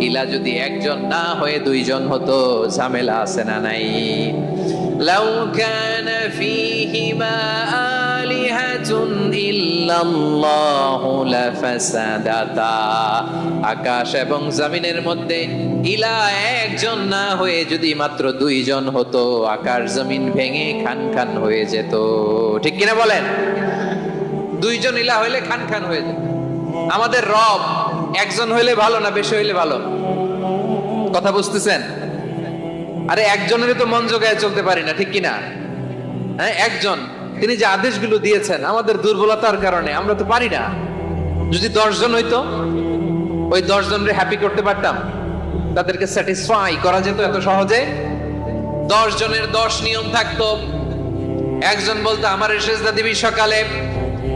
ইলা যদি একজন না হয়ে দুইজন হতো, ঝামেলা আছে না নাই। লাউ ফীহিমা আলিহাতুন ইল্লাল্লাহু লাফাসাদাতা। আকাশ এবং জমিনের মধ্যে ইলা একজন না হয়ে যদি মাত্র দুইজন হতো, আকাশ জমিন ভেঙে খান খান হয়ে যেত। ঠিক কিনা বলেন? দুইজন ইলা হইলে খান খান হয়ে যেত। আমাদের রব একজন হইলে ভালো না বেশি হইলে ভালো? কথা বুঝতেছেন? আরে একজনের তো মন জোগায় চলতে পারি না, ঠিক কিনা? হ্যাঁ একজন। তিনি যে আদেশগুলো দিয়েছেন, আমাদের দুর্বলতার কারণে, আমরা তো পারি না। যদি দশজন হইতো, ওই দশ জনের হ্যাপি করতে পারতাম। তাদেরকে স্যাটিসফাই করা যেত এত সহজে। দশ জনের দশ নিয়ম থাকতো। একজন বলতো, আমার সেজদা দিবি সকালে।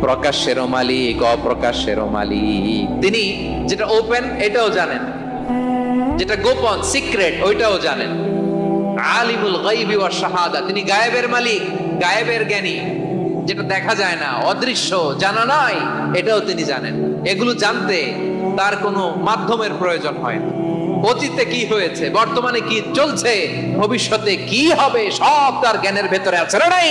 প্রকাশ্যেরও মালিক অপ্রকাশ্যেরও মালিক। তিনি যেটা ওপেন এটাও জানেন। যেটা গোপন সিক্রেট ওইটাও জানেন। আলিমুল গায়বি ওয়াশ শাহাদা, তিনি গায়েবের মালিক, গায়েবের জ্ঞানী। যেটা দেখা যায় না, অদৃশ্য, জানা নাই, এটাও তিনি জানেন। এগুলো জানতে তার কোনো মাধ্যমের প্রয়োজন হয় না। অতীতে কি হয়েছে, বর্তমানে কি চলছে, ভবিষ্যতে কি হবে, সব তার জ্ঞানের ভেতরে আছে না নাই?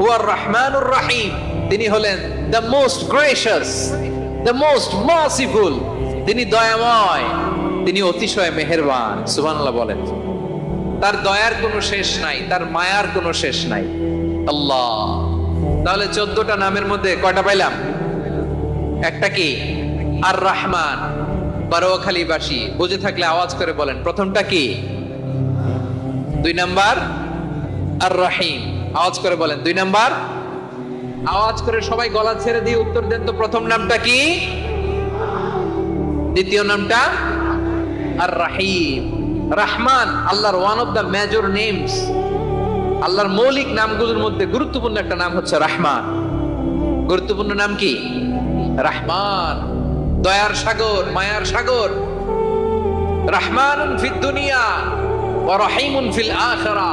হুয়ার রহমানুর রাহিম। তিনি হলেন the most gracious the most merciful তিনি দয়াময়, তিনি অতিশয় মেহেরবান। সুবহানাল্লাহ বলেন। তার দয়ার কোনো শেষ নাই, তার মায়ার কোনো শেষ নাই। আল্লাহ। তাহলে চোদ্দটা নামের মধ্যে কয়টা পাইলাম? একটা কি? আর রহমান। বারোয়াখালীবাসী বুঝে থাকলে আওয়াজ করে বলেন। প্রথমটা কি? দুই নাম্বার? আর রহিম। আওয়াজ করে বলেন, দুই নাম্বার। আওয়াজ করে সবাই গলা ছেড়ে দিয়ে উত্তর দেন তো প্রথম নামটা কি? দ্বিতীয় নামটা আর রাহিম রহমান, আল্লাহর one of the major names আল্লাহর মৌলিক নামগুলোর মধ্যে গুরুত্বপূর্ণ একটা নাম হচ্ছে রাহমান। গুরুত্বপূর্ণ নাম কি? রাহমান। দয়ার সাগর, মায়ার সাগর। রাহমান ফিদ দুনিয়া ওয়া রহিমুন ফিল আখিরা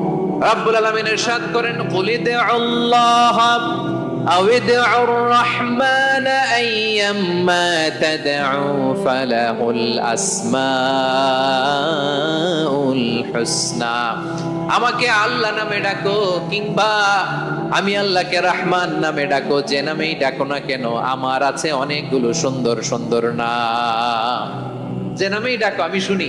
রাব্বুল আলামিন ইরশাদ করেন কুলিদে আল্লাহ أو ادعوا الرحمن أيما تدعوا فله الأسماء الحسنى আমাকে আল্লাহ নামে ডাকো কিংবা আমি আল্লাহকে রহমান নামে ডাকো যে নামেই ডাকো না কেন আমার আছে অনেকগুলো সুন্দর সুন্দর নাম যে নামেই ডাকো আমি শুনি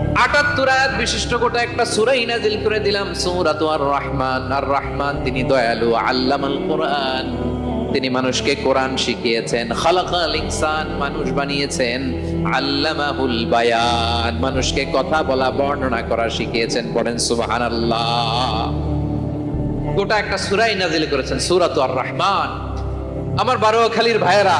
আটাত্তর আয়াত বিশিষ্ট গোটা একটা সুরাই নাজিল করে দিলাম, সূরাতু আর রহমান আর রহমান তিনি দয়ালু, আল্লামাল কোরআন। তিনি মানুষকে কোরআন শিখিয়েছেন, খালাকাল ইনসান মানুষ বানিয়েছেন, আল্লামাহুল বায়ান। মানুষকে কথা বলা, বর্ণনা করা শিখিয়েছেন, পড়েন সুবহানাল্লাহ। গোটা একটা সুরাই নাজিল করেছেন, সুরাত আর রহমান আমার বারোয়াখালীর ভাইয়েরা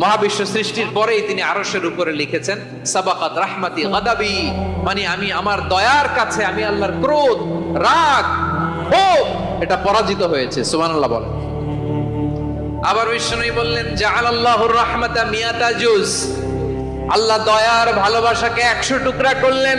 মহাবিশ্ব সৃষ্টির পরেই তিনি আরশের উপরে লিখেছেন, সাবাকাত রাহমাতি গাদাবি মানে আমি আমার দয়ার কাছে, আমি আল্লাহর ক্রোধ, রাগ, ক্ষোভ, এটা পরাজিত হয়েছে, সুবহানাল্লাহ বলেন। আবার বিষ্ণু বললেন জাআলাল্লাহুর রাহমাতা মিয়াতা জুজ আল্লাহ দয়ার ভালোবাসাকে একশো টুকরা করলেন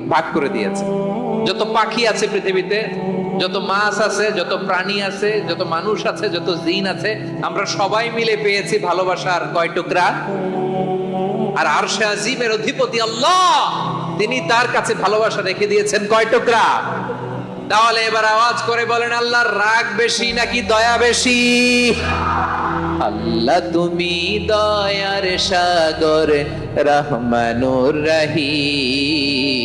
ভাগ করে দিয়েছে। যত পাখি আছে পৃথিবীতে, যত মাছ আছে, যত প্রাণী আছে, যত মানুষ আছে, যত জিন আছে, আমরা সবাই মিলে পেয়েছি ভালোবাসার কয় টুকরা? আর আরশে আজিমের অধিপতি আল্লাহ, তিনি তার কাছে ভালোবাসা রেখে দিয়েছেন কয় টুকরা? তাহলে এবার আওয়াজ করে বলেন, আল্লাহর রাগ বেশি নাকি দয়া বেশি? আল্লাহ তুমি দয়ার সাগর রহমানুর রহিম।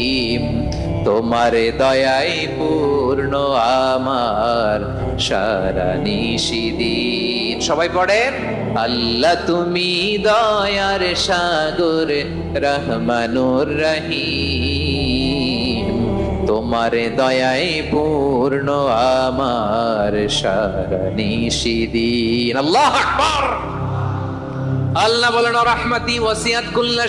তোমার দয়াই পূর্ণ আমার সারা নিশিদিন সবাই পড়ে আল্লাহ তুমি দয়ার সাগর, রহমানুর রহিম। তোমার দয়াই পূর্ণ আমার সারা নিশিদিন আল্লাহ আল্লাহ বলেন রহমতি ওয়াসিয়াত কুল্লা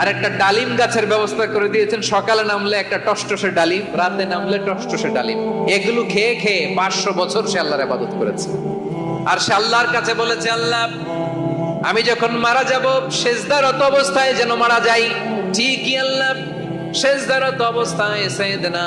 আর একটা ডালিম গাছের ব্যবস্থা করে দিয়েছেন। সকালে নামলে একটা টসটসে ডালিম, রাতে নামলে টসটসে ডালিম। এগুলো খেয়ে খেয়ে পাঁচশো বছর সে আল্লাহর আবাদত করেছে। আর সে আল্লাহর কাছে বলেছে, আল্লাহ, আমি যখন মারা যাব, শেষদারত অবস্থায় যেন মারা যাই। ঠিকই আল্লাহ, শেষদারত অবস্থায় সৈয়দনা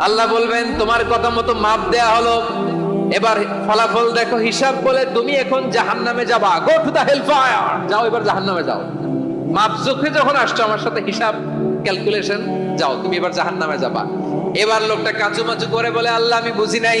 আল্লাহ বলবেন, তোমার কথা মতো মাপ দেয়া হলো। এবার ফলাফল দেখো, হিসাব বলে তুমি এখন জাহান নামে যাবা। গো টু দা হেলফায়ার যাও, এবার জাহান নামে যাও। মাপ চোখে যখন আসছো আমার সাথে হিসাব ক্যালকুলেশন যাও, তুমি এবার জাহান নামে যাবা। এবার লোকটা কাঁচু মাচু করে বলে, আল্লাহ, আমি বুঝি নাই।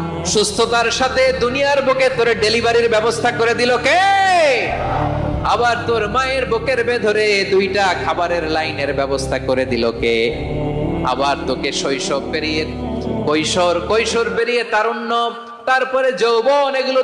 সুস্থতার সাথে দুনিয়ার বুকে তোর ডেলিভারির ব্যবস্থা করে দিল কে? আবার তোর মায়ের বুকের ভেতরে দুইটা খাবারের লাইনের ব্যবস্থা করে দিল কে? আবার তোকে শৈশব পেরিয়ে কৈশোর কৈশোর পেরিয়ে তারুণ্য, তারপরে যৌবন এগুলো